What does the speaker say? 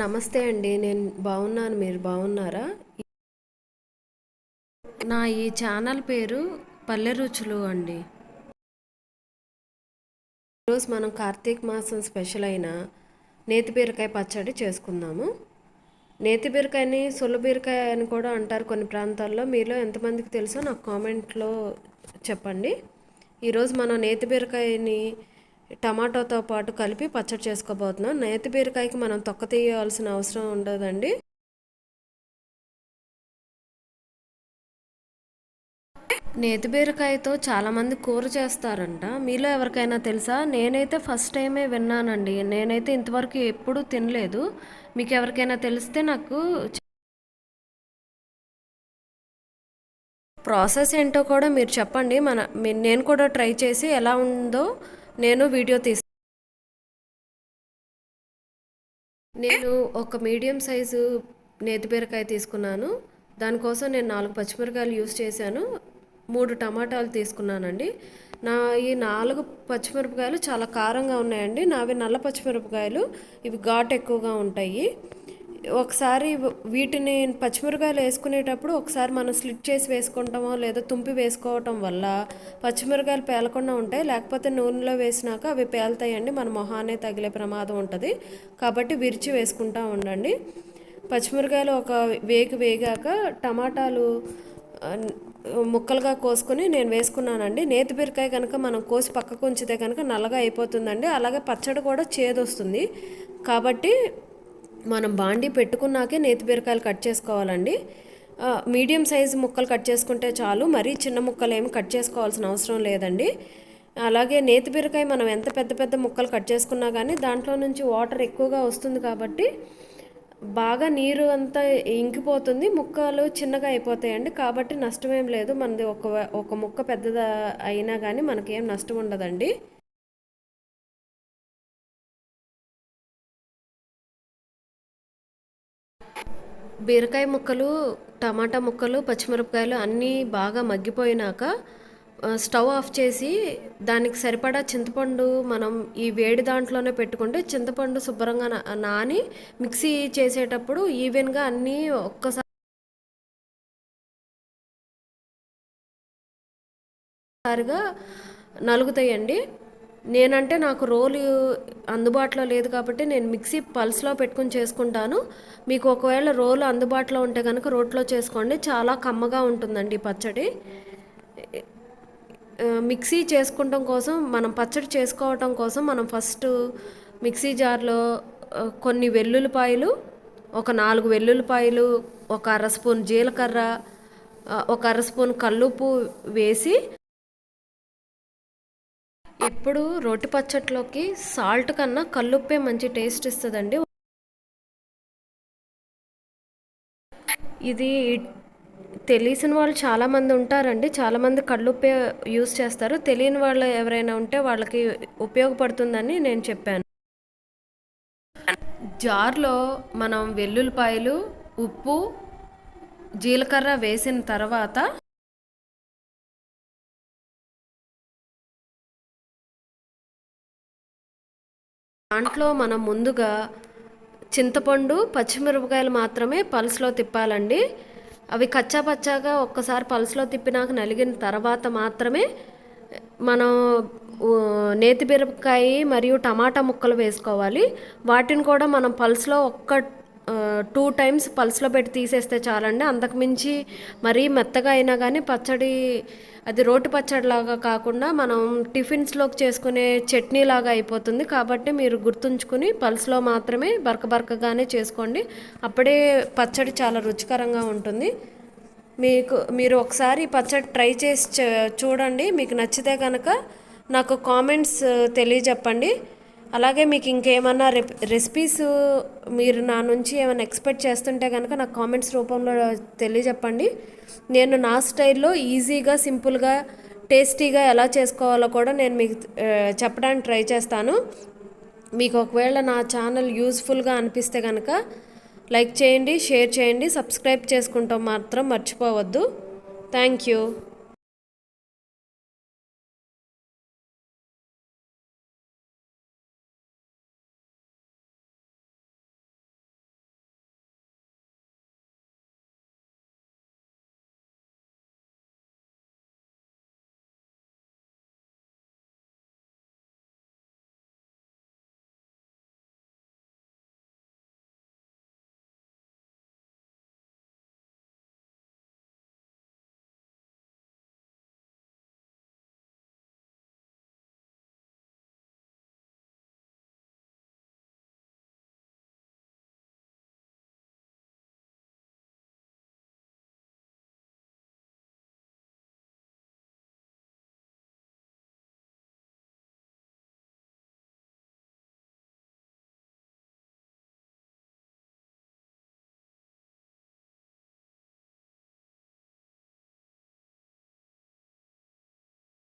నమస్తే అండి నేను బాగున్నాను మీరు బాగున్నారా? నా ఈ ఛానల్ పేరు పల్లె రుచులు అండి. ఈరోజు మనం కార్తీక మాసం స్పెషల్ అయిన నేతి బీరకాయ పచ్చడి చేసుకుందాము. నేతి బీరకాయని సొల్లు బీరకాయ అని కూడా అంటారు కొన్ని ప్రాంతాల్లో. మీలో ఎంతమందికి తెలుసో నాకు కామెంట్లో చెప్పండి. ఈరోజు మనం నేతి బీరకాయని టమాటోతో పాటు కలిపి పచ్చడి చేసుకోబోతున్నాం. నేతి బీరకాయకి మనం తొక్క తీయాల్సిన అవసరం ఉండదండి. నేతి బీరకాయతో చాలామంది కూర చేస్తారంట. మీలో ఎవరికైనా తెలుసా? నేనైతే ఫస్ట్ టైమే విన్నానండి. నేనైతే ఇంతవరకు ఎప్పుడూ తినలేదు. మీకు ఎవరికైనా తెలిస్తే నాకు ప్రాసెస్ ఏంటో కూడా మీరు చెప్పండి. మన నేను కూడా ట్రై చేసి ఎలా ఉందో నేను వీడియో తీస్తాను నేను ఒక మీడియం సైజు నేతి బీరకాయ తీసుకున్నాను. దానికోసం నేను నాలుగు పచ్చిమిరకాయలు యూస్ చేశాను. మూడు టమాటాలు తీసుకున్నానండి. నా ఈ నాలుగు పచ్చిమిరపకాయలు చాలా కారంగా ఉన్నాయండి. నావి నల్ల పచ్చిమిరపకాయలు. ఇవి ఘాట్ ఎక్కువగా ఉంటాయి. ఒకసారి వీటిని పచ్చిమిరకాయలు వేసుకునేటప్పుడు ఒకసారి మనం స్లిట్ చేసి వేసుకుంటామో లేదా తుంపి వేసుకోవటం వల్ల పచ్చిమిరకాయలు పేలకుండా ఉంటాయి. లేకపోతే నూనెలో వేసినాక అవి పేలుతాయండి. మన మొహానే తగిలే ప్రమాదం ఉంటుంది. కాబట్టి విరిచి వేసుకుంటా ఉండండి. పచ్చిమిరకాయలు ఒక వేగి వేగాక టమాటాలు ముక్కలుగా కోసుకొని నేను వేసుకున్నానండి. నేతి బీరకాయ కనుక మనం కోసి పక్కకు ఉంచితే కనుక నల్లగా అయిపోతుందండి. అలాగే పచ్చడి కూడా చేదొస్తుంది. కాబట్టి మనం బాండీ పెట్టుకున్నాకే నేతి బీరకాయలు కట్ చేసుకోవాలండి. మీడియం సైజు ముక్కలు కట్ చేసుకుంటే చాలు మరీ చిన్న ముక్కలు ఏమి కట్ చేసుకోవాల్సిన అవసరం లేదండి. అలాగే నేతి బీరకాయ మనం ఎంత పెద్ద పెద్ద ముక్కలు కట్ చేసుకున్నా కానీ దాంట్లో నుంచి వాటర్ ఎక్కువగా వస్తుంది కాబట్టి బాగా నీరు అంతా ఇంకిపోతుంది ముక్కలు చిన్నగా అయిపోతాయండి. కాబట్టి నష్టమేం లేదు మనది ఒక ఒక ముక్క పెద్దదా అయినా కానీ మనకేం నష్టం ఉండదండి. బీరకాయ ముక్కలు టమాటా ముక్కలు పచ్చిమిరపకాయలు అన్నీ బాగా మగ్గిపోయినాక స్టవ్ ఆఫ్ చేసి దానికి సరిపడా చింతపండు మనం ఈ వేడి దాంట్లోనే పెట్టుకుంటే చింతపండు శుభ్రంగా నాని మిక్సీ చేసేటప్పుడు ఈవెన్గా అన్నీ ఒక్కసారి సారిగా నలుగుతాయండి. నేనంటే నాకు రోలు అందుబాటులో లేదు కాబట్టి నేను మిక్సీ పల్స్లో పెట్టుకుని చేసుకుంటాను. మీకు ఒకవేళ రోలు అందుబాటులో ఉంటే కనుక రోట్లో చేసుకోండి. చాలా కమ్మగా ఉంటుందండి పచ్చడి. మిక్సీ చేసుకోవటం కోసం మనం పచ్చడి చేసుకోవటం కోసం మనం ఫస్ట్ మిక్సీ జార్లో కొన్ని వెల్లుల్లిపాయలు ఒక నాలుగు వెల్లుల్లిపాయలు ఒక అర స్పూన్ జీలకర్ర ఒక అర స్పూన్ కల్లుపు వేసి ఎప్పుడు రోటి పచ్చట్లోకి సాల్ట్ కన్నా కల్లుప్పే మంచి టేస్ట్ ఇస్తుందండి. ఇది తెలిసిన వాళ్ళు చాలామంది ఉంటారండి. చాలామంది కళ్ళుప్పే యూస్ చేస్తారు. తెలియని వాళ్ళు ఎవరైనా ఉంటే వాళ్ళకి ఉపయోగపడుతుందని నేను చెప్పాను. జార్లో మనం వెల్లుల్లిపాయలు ఉప్పు జీలకర్ర వేసిన తర్వాత దాంట్లో మనం ముందుగా చింతపండు పచ్చిమిరపకాయలు మాత్రమే పల్స్లో తిప్పాలండి. అవి కచ్చా పచ్చాగా ఒక్కసారి పల్స్లో తిప్పినాక నలిగిన తర్వాత మాత్రమే మనం నేతి మిరపకాయ మరియు టమాటా ముక్కలు వేసుకోవాలి. వాటిని కూడా మనం పల్స్లో ఒక్క టూ టైమ్స్ పల్స్లో పెట్టి తీసేస్తే చాలండి. అంతకుమించి మరీ మెత్తగా అయినా కానీ పచ్చడి అది రోటి పచ్చడిలాగా కాకుండా మనం టిఫిన్స్లోకి చేసుకునే చట్నీ లాగా అయిపోతుంది. కాబట్టి మీరు గుర్తుంచుకుని పల్స్లో మాత్రమే బరక బరకగానే చేసుకోండి. అప్పుడే పచ్చడి చాలా రుచికరంగా ఉంటుంది. మీకు మీరు ఒకసారి పచ్చడి ట్రై చేసి చూడండి. మీకు నచ్చితే కనుక నాకు కామెంట్స్ తెలియజెప్పండి. అలాగే మీకు ఇంకేమన్నా రెసిపీస్ మీరు నా నుంచి ఏమైనా ఎక్స్పెక్ట్ చేస్తుంటే కనుక నాకు కామెంట్స్ రూపంలో తెలియజెప్పండి. నేను నా స్టైల్లో ఈజీగా సింపుల్గా టేస్టీగా ఎలా చేసుకోవాలో కూడా నేను మీకు చెప్పడానికి ట్రై చేస్తాను. మీకు ఒకవేళ నా ఛానల్ యూస్ఫుల్గా అనిపిస్తే కనుక లైక్ చేయండి షేర్ చేయండి సబ్స్క్రైబ్ చేసుకుంటాం మాత్రం మర్చిపోవద్దు. Thank you.